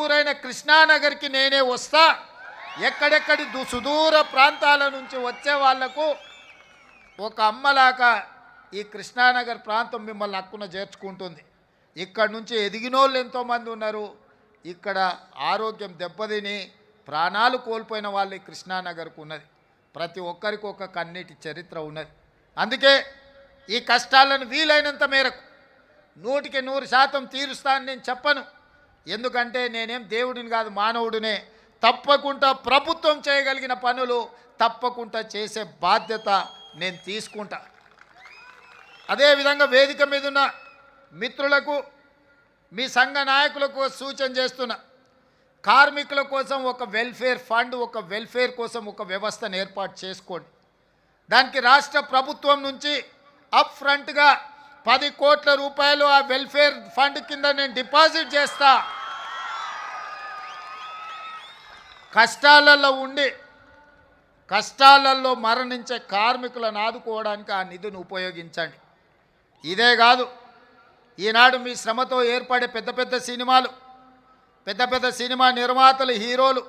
ఊరైన కృష్ణానగర్కి నేనే వస్తా. ఎక్కడెక్కడి దు- సుదూర ప్రాంతాల నుంచి వచ్చే వాళ్ళకు ఒక అమ్మలాగా ఈ కృష్ణానగర్ ప్రాంతం మిమ్మల్ని హక్కున చేర్చుకుంటుంది. ఇక్కడ నుంచి ఎదిగినోళ్ళు ఎంతోమంది ఉన్నారు. ఇక్కడ ఆరోగ్యం దెబ్బతిని ప్రాణాలు కోల్పోయిన వాళ్ళు ఈ కృష్ణానగర్కు ఉన్నది. ప్రతి ఒక్కరికి ఒక కన్నీటి చరిత్ర ఉన్నది. అందుకే ఈ కష్టాలను వీలైనంత మేరకు నూటికి నూరు శాతం తీరుస్తా అని నేను చెప్పను. ఎందుకంటే నేనేం దేవుడిని కాదు మానవుడినే. తప్పకుండా ప్రభుత్వం చేయగలిగిన పనులు తప్పకుండా చేసే బాధ్యత నేను తీసుకుంటా. అదేవిధంగా వేదిక మీద ఉన్న మిత్రులకు మీ సంఘ నాయకులకు సూచన చేస్తున్నా. కార్మికుల కోసం ఒక వెల్ఫేర్ ఫండ్ ఒక వెల్ఫేర్ కోసం ఒక వ్యవస్థను ఏర్పాటు చేసుకోండి. దానికి రాష్ట్ర ప్రభుత్వం నుంచి అప్ ఫ్రంట్గా పది కోట్ల రూపాయలు ఆ వెల్ఫేర్ ఫండ్ కింద నేను డిపాజిట్ చేస్తా. కష్టాలలో ఉండి కష్టాలలో మరణించే కార్మికులను ఆదుకోవడానికి ఆ నిధిని ఉపయోగించండి. ఇదే కాదు ఈనాడు మీ శ్రమతో ఏర్పడే పెద్ద పెద్ద సినిమాలు పెద్ద పెద్ద సినిమా నిర్మాతలు హీరోలు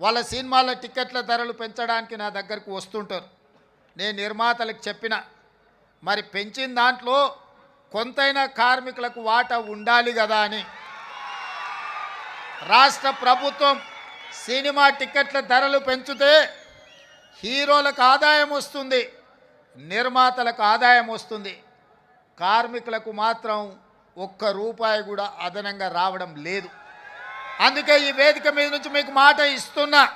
వాళ్ళ సినిమాల టికెట్ల ధరలు పెంచడానికి నా దగ్గరకు వస్తుంటారు. నేను నిర్మాతలకు చెప్పిన మరి పెంచిన దాంట్లో కొంతైనా కార్మికులకు వాటా ఉండాలి కదా అని. రాష్ట్ర ప్రభుత్వం సినిమా టిక్కెట్ల ధరలు పెంచితే హీరోలకు ఆదాయం వస్తుంది నిర్మాతలకు ఆదాయం వస్తుంది. కార్మికులకు మాత్రం ఒక్క రూపాయి కూడా అదనంగా రావడం లేదు. అందుకే ఈ వేదిక మీద నుంచి మీకు మాట ఇస్తున్నా.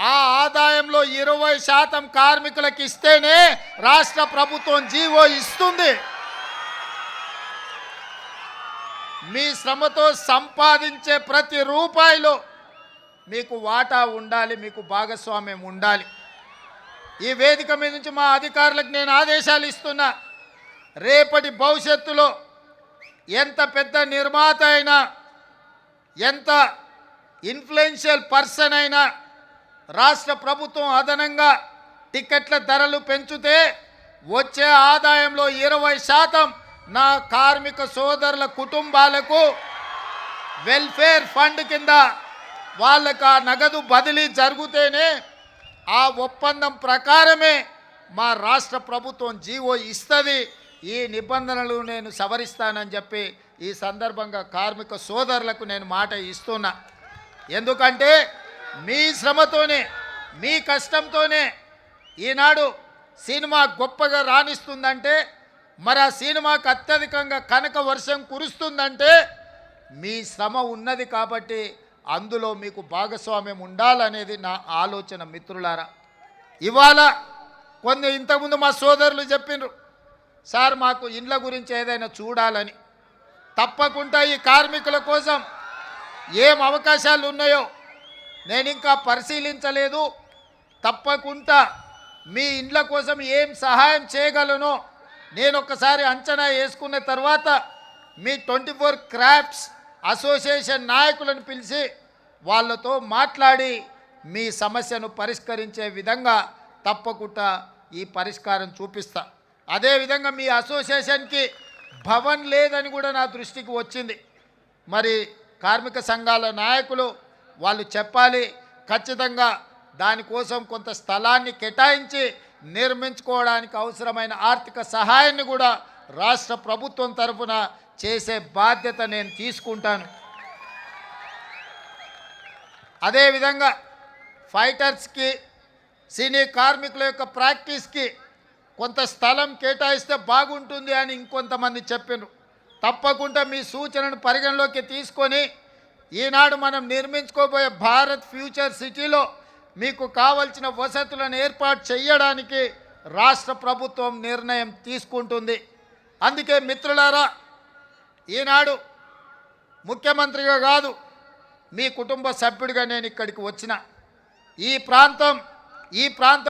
ఆ ఆదాయంలో ఇరవై శాతం కార్మికులకు ఇస్తేనే రాష్ట్ర ప్రభుత్వం జీవో ఇస్తుంది. మీ శ్రమతో సంపాదించే ప్రతి రూపాయిలో మీకు వాటా ఉండాలి మీకు భాగస్వామ్యం ఉండాలి. ఈ వేదిక మీద నుంచి మా అధికారులకు నేను ఆదేశాలు ఇస్తున్నా. రేపటి భవిష్యత్తులో ఎంత పెద్ద నిర్మాత అయినా ఎంత ఇన్ఫ్లుయెన్షియల్ పర్సన్ అయినా రాష్ట్ర ప్రభుత్వం అదనంగా టికెట్ల ధరలు పెంచితే వచ్చే ఆదాయంలో ఇరవై శాతం నా కార్మిక సోదరుల కుటుంబాలకు వెల్ఫేర్ ఫండ్ కింద వాళ్ళకు ఆ నగదు బదిలీ జరిగితేనే ఆ ఒప్పందం ప్రకారమే మా రాష్ట్ర ప్రభుత్వం జీవో ఇస్తుంది. ఈ నిబంధనలు నేను సవరిస్తానని చెప్పి ఈ సందర్భంగా కార్మిక సోదరులకు నేను మాట ఇస్తున్నా. ఎందుకంటే మీ శ్రమతోనే మీ కష్టంతోనే ఈనాడు సినిమా గొప్పగా రాణిస్తుందంటే మరి ఆ సినిమాకు అత్యధికంగా కనక వర్షం కురుస్తుందంటే మీ శ్రమ ఉన్నది కాబట్టి అందులో మీకు భాగస్వామ్యం ఉండాలనేది నా ఆలోచన మిత్రులారా. ఇవాళ కొన్ని ఇంతకుముందు మా సోదరులు చెప్పిండ్రు సార్ మాకు ఇండ్ల గురించి ఏదైనా చూడాలని. తప్పకుండా ఈ కార్మికుల కోసం ఏం అవకాశాలు ఉన్నాయో నేను ఇంకా పరిశీలించలేదు. తప్పకుండా మీ ఇండ్ల కోసం ఏం సహాయం చేయగలను? నేను ఒకసారి అంచనా వేసుకున్న తర్వాత మీ ట్వంటీ ఫోర్ క్రాఫ్ట్స్ అసోసియేషన్ నాయకులను పిలిచి వాళ్ళతో మాట్లాడి మీ సమస్యను పరిష్కరించే విధంగా తప్పకుండా ఈ పరిష్కారం చూపిస్తా. అదేవిధంగా మీ అసోసియేషన్కి భవన్ లేదని కూడా నా దృష్టికి వచ్చింది. మరి కార్మిక సంఘాల నాయకులు వాళ్ళు చెప్పాలి ఖచ్చితంగా దానికోసం కొంత స్థలాన్ని కేటాయించి నిర్మించుకోవడానికి అవసరమైన ఆర్థిక సహాయాన్ని కూడా రాష్ట్ర ప్రభుత్వం తరఫున చేసే బాధ్యత నేను తీసుకుంటాను. అదేవిధంగా ఫైటర్స్కి సినీ కార్మికుల యొక్క ప్రాక్టీస్కి కొంత స్థలం కేటాయిస్తే బాగుంటుంది అని ఇంకొంతమంది చెప్పారు తప్పకుండా మీ సూచనను పరిగణలోకి తీసుకొని ఈనాడు మనం నిర్మించుకోబోయే భారత్ ఫ్యూచర్ సిటీలో మీకు కావలసిన వసతులను ఏర్పాటు చేయడానికి రాష్ట్ర ప్రభుత్వం నిర్ణయం తీసుకుంటుంది. అందుకే మిత్రులారా ఈనాడు ముఖ్యమంత్రిగా కాదు మీ కుటుంబ సభ్యుడిగా నేను ఇక్కడికి వచ్చిన. ఈ ప్రాంతం ఈ ప్రాంతం